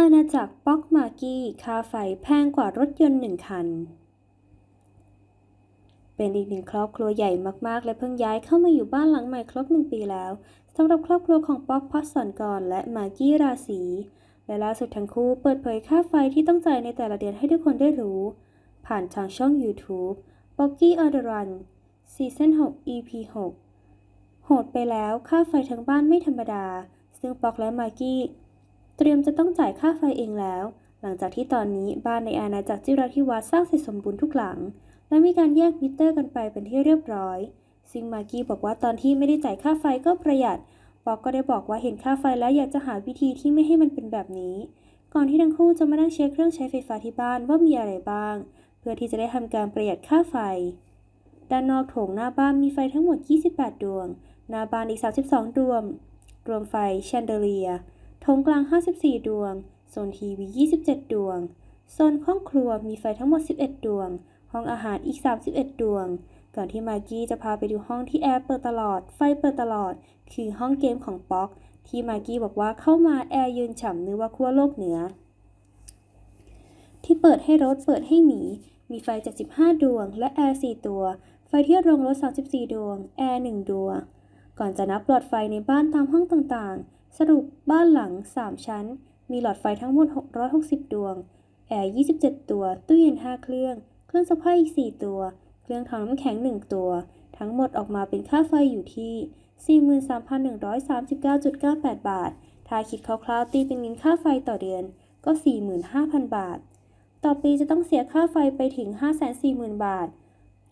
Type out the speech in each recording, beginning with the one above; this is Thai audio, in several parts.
อาณาจักรป๊อกมากี้ค่าไฟแพงกว่ารถยนต์หนึ่งคัน เป็นอีกหนึ่งครอบครัวใหญ่มากๆ และเพิ่งย้ายเข้ามาอยู่บ้านหลังใหม่ครบหนึ่งปีแล้วสำหรับครอบครัวของป๊อกพัสสอนกรและมากี้ราศีและล่าสุดทั้งคู่เปิดเผยค่าไฟที่ต้องจ่ายในแต่ละเดือนให้ทุกคนได้รู้ ผ่านทางช่อง YouTube p o c k y on the Run ซีซั่น6 EP 6 โหดไปแล้วค่าไฟทั้งบ้านไม่ธรรมดา ซึ่งป๊อกและมากกี้ เตรียมจะต้องจ่ายค่าไฟเองแล้ว หลังจากที่ตอนนี้บ้านในอาณาจักรจิราธิวาสสร้างเสร็จสมบูรณ์ทุกหลัง และมีการแยกมิเตอร์กันไปเป็นที่เรียบร้อย ซึ่งมากี้บอกว่าตอนที่ไม่ได้จ่ายค่าไฟก็ประหยัดป๊อกก็ได้บอกว่าเห็นค่าไฟแล้วอยากจะหาวิธีที่ไม่ให้มันเป็นแบบนี้ ก่อนที่ทั้งคู่จะมานั่งเช็คเครื่องใช้ไฟฟ้าที่บ้านว่ามีอะไรบ้าง เพื่อที่จะได้ทำการประหยัดค่าไฟ ด้านนอกโถงหน้าบ้านมีไฟทั้งหมด 28 ดวง หน้าบ้านอีก 32 ดวง รวมไฟแชนเดเลีย โถงกลาง 54 ดวง โซนทีวี 27 ดวง โซนห้องครัวมีไฟทั้งหมด 11 ดวง ห้องอาหารอีก 31 ดวง ก่อนที่มากกี้จะพาไปดูห้องที่แอร์เปิดตลอด ไฟเปิดตลอด คือห้องเกมของป๊อก ที่มากกี้บอกว่าเข้ามาแอร์ยืนฉ่ำนึกว่าขั้วโลกเหนือ ที่เปิดให้รถเปิดให้หมี มีไฟ 75 ดวง และแอร์ 4 ตัว ไฟที่โรงรถ 34 ดวง แอร์ 1 ดวง ก่อนจะนับหลอดไฟในบ้านตามห้องต่างๆ สรุปบ้านหลัง 3 ชั้น มีหลอดไฟทั้งหมด 660 ดวง แอร์ 27 ตัว ตู้เย็น 5 เครื่อง เครื่องซักผ้าอีก 4 ตัว เครื่องทำน้ำแข็ง 1 ตัว ทั้งหมดออกมาเป็นค่าไฟอยู่ที่ 43,139.98 บาท ถ้าคิดคร่าวๆตีเป็นเงินค่าไฟต่อเดือนก็ 45,000 บาท ต่อปีจะต้องเสียค่าไฟไปถึง 540,000 บาท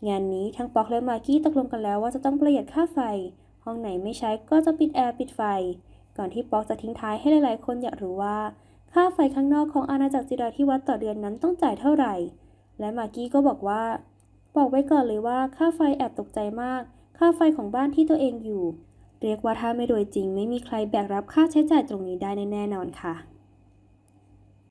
งานนี้ทั้งป๊อกและมากกี้ตกลงกันแล้วว่าจะต้องประหยัดค่าไฟ ห้องไหนไม่ใช้ก็จะปิดแอร์ปิดไฟ ก่อนที่ป๊อกจะทิ้งท้ายให้หลายๆ คนอยากรู้ว่า ค่าไฟข้างนอกของอาณาจักรจิราธิวัฒน์ต่อเดือนนั้นต้องจ่ายเท่าไหร่ และมากกี้ก็บอกว่า บอกไว้ก่อนเลยว่าค่าไฟแอบตกใจมาก ค่าไฟของบ้านที่ตัวเองอยู่ เรียกว่าถ้าไม่รวยจริง ไม่มีใครแบกรับค่าใช้จ่ายตรงนี้ได้แน่นอนค่ะ